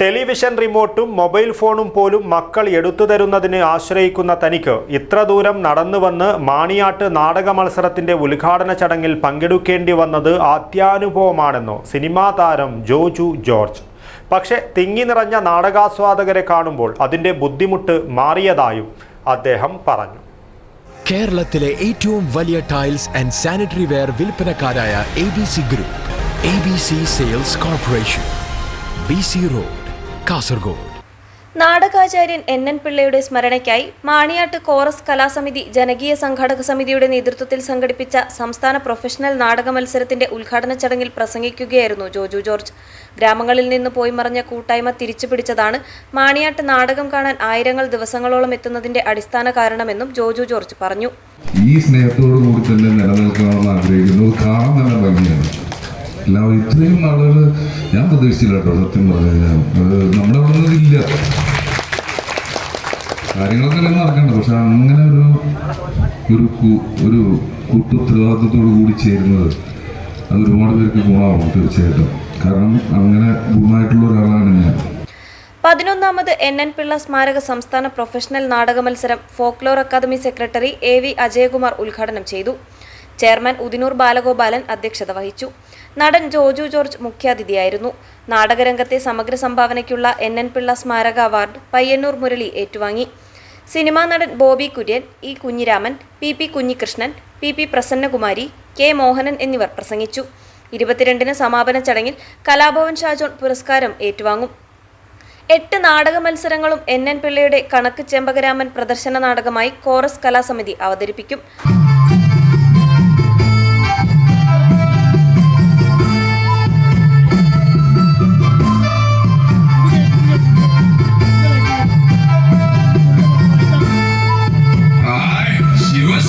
Television റിമോട്ടും mobile ഫോണും പോലും മക്കൾ എടുത്തു തരുന്നതിന് ആശ്രയിക്കുന്ന തനിക്ക് ഇത്ര ദൂരം നടന്നു വന്ന് മാണിയാട്ട് നാടക മത്സരത്തിന്റെ ഉദ്ഘാടന ചടങ്ങിൽ പങ്കെടുക്കേണ്ടി വന്നത് ആത്യാനുഭവമാണെന്ന് സിനിമാ താരം ജോജു ജോർജ്. പക്ഷേ തിങ്ങി നിറഞ്ഞ നാടകാസ്വാദകരെ കാണുമ്പോൾ അതിന്റെ ബുദ്ധിമുട്ട് മാറിയതായും അദ്ദേഹം പറഞ്ഞു. കേരളത്തിലെ ഏറ്റവും വലിയ tiles and sanitary ware വിൽപ്പനക്കാരായ A B C group A B C sales corporation B C road Kasaragod. നാടകാചാര്യൻ N N പിള്ളയുടെ സ്മരണയ്ക്കായി മാണിയാട്ട് കോറസ് കലാസമിതി ജനകീയ സംഘാടക സമിതിയുടെ നേതൃത്വത്തിൽ സംഘടിപ്പിച്ച സംസ്ഥാന പ്രൊഫഷണൽ നാടക മത്സരത്തിന്റെ ഉദ്ഘാടന ചടങ്ങിൽ പ്രസംഗിക്കുകയായിരുന്നു ജോജു ജോർജ്. ഗ്രാമങ്ങളിൽ നിന്ന് പോയി മറഞ്ഞ കൂട്ടായ്മ തിരിച്ചു പിടിച്ചതാണ് മാണിയാട്ട് നാടകം കാണാൻ ആയിരങ്ങൾ ദിവസങ്ങളോളം എത്തുന്നതിന്റെ അടിസ്ഥാന കാരണമെന്നും ജോജു ജോർജ് പറഞ്ഞു. ഈ സ്നേഹത്തോടു കൂടി തന്നെ നിലനിൽക്കണമെന്ന് ആഗ്രഹിക്കുന്നു. കാണാൻ നല്ല ഭംഗിയാണ്. എല്ലാവരും ഇത്രയും ആളുകൾ ഞാൻ പ്രതീക്ഷിച്ചില്ല കേട്ടോ സത്യം പറഞ്ഞു കഴിഞ്ഞാൽ. നമ്മുടെ അവിടെ ഇല്ല. കാര്യങ്ങളൊക്കെ എല്ലാം നടക്കണ്ട? പക്ഷെ അങ്ങനെ ഒരു ഒരു ഒരു കൂട്ടുത്തരവാദിത്വത്തോട് കൂടി ചേരുന്നത് അത് ഒരുപാട് പേർക്ക് ഗുണമാവും തീർച്ചയായിട്ടും. കാരണം അങ്ങനെ ഗുണമായിട്ടുള്ള ഒരാളാണ് ഞാൻ. പതിനൊന്നാമത് എൻ എൻ പിള്ള സ്മാരക സംസ്ഥാന പ്രൊഫഷണൽ നാടക മത്സരം folklore academy secretary A V Ajayakumar ഉദ്ഘാടനം ചെയ്തു. ചെയർമാൻ ഉദിനൂർ ബാലഗോപാലൻ അധ്യക്ഷത വഹിച്ചു. നടൻ ജോജു ജോർജ് മുഖ്യാതിഥിയായിരുന്നു. നാടകരംഗത്തെ സമഗ്ര സംഭാവനയ്ക്കുള്ള എൻ എൻ പിള്ള സ്മാരക അവാർഡ് പയ്യന്നൂർ മുരളി ഏറ്റുവാങ്ങി. സിനിമാ നടൻ Bobby Kurian E Kunhiraman P P Kunhikrishnan P P Prasannakumari K Mohanan എന്നിവർ പ്രസംഗിച്ചു. ഇരുപത്തിരണ്ടിന് സമാപന ചടങ്ങിൽ കലാഭവൻ ഷാജോൺ പുരസ്കാരം ഏറ്റുവാങ്ങും. എട്ട് നാടക മത്സരങ്ങളും എൻ എൻ പിള്ളയുടെ കണക്ക് ചെമ്പകരാമൻ പ്രദർശന നാടകമായി കോറസ് കലാസമിതി അവതരിപ്പിക്കും.